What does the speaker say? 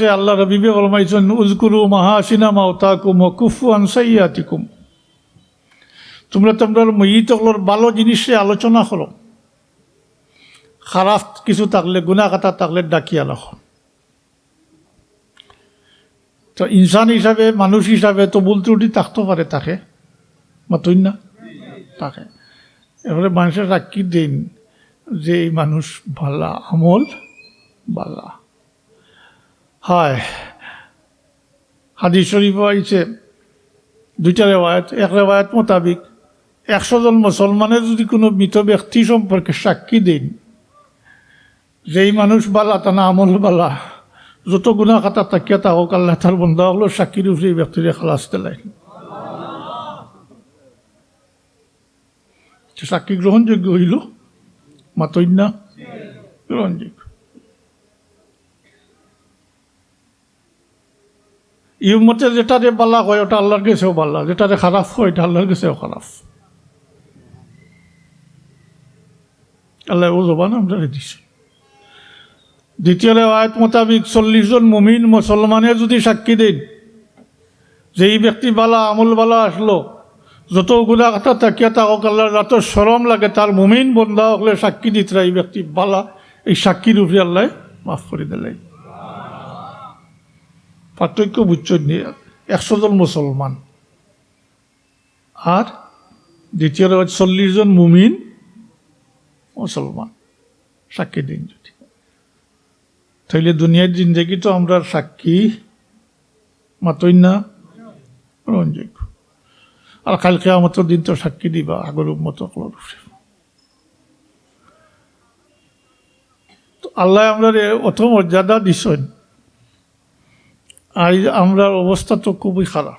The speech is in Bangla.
আছে আল্লাহ রবিবে ফরমাইছেন উজকুরু মাহাসিনা মাওতাকুম ও কুফু আনসাইয়াতিকুম তোমরা তোমরা মহিতগুলোর ভালো জিনিসে আলোচনা করো খারাপ কিছু থাকলে গুণা কাটা থাকলে ডাকিয়া রাখো। তো ইনসান হিসাবে, মানুষ হিসাবে তো ভুল ত্রুটি থাকতে পারে তাকে মাতুই না? তাকে এবারে মানুষের সাক্ষী দিন? যে এই মানুষ ভালা আমল বালা হয়। হাদিস শরীফ আইছে দুইটা রেওয়ায়ত। এক রেওয়ায়ত মোতাবিক একশো জন মুসলমানের যদি কোনো মৃত ব্যক্তি সম্পর্কে সাক্ষী দিন, যেই মানুষ বালা তানা আমল বালা, যত গুণা খাতা তাকিয়া তাহক আল্লাহ তার বন্ধা হলো সাক্ষীর উপরে এই ব্যক্তিরে খালাস দিলাই সাক্ষী গ্রহণযোগ্য হইল মাতন্যা। গ্রহণযোগ্য। এই মতে যেটারে বালা হয়, ওটা আল্লাহর কাছেও বালা। যেটারে খারাপ হয় এটা আল্লাহর কাছেও খারাপ আল্লাহ ও জবান আমরা দিছে। দ্বিতীয় রেওয়ায়ত মোতাবিক চল্লিশ জন মুমিন মুসলমানের যদি সাক্ষী দেন যে এই ব্যক্তি বালা, আমল বালা আসলো, যত গুণা কথা তাকিয়া তাকক আল্লাহর যত সরম লাগে তার মুমিন বন্ধা হলে সাক্ষী দিতে এই ব্যক্তি বালা, এই সাক্ষীর উপরে আল্লাহ মাফ করে দিলাই পার্থক্য বুঝছেন একশো জন মুসলমান। আর দ্বিতীয় চল্লিশ জন মুমিন মুসলমান। সাক্ষী দিন যদি। তাইলে দুনিয়ার জিন্দগি তো আমরা সাক্ষী মাতই না, গ্রহণযোগ্য। আর কালকে আমার দিন তো সাক্ষী দিবা, আগর মতো তো আল্লাহ আমরা অত মর্যাদা দিছেন। আর আমরা অবস্থা তো খুবই খারাপ।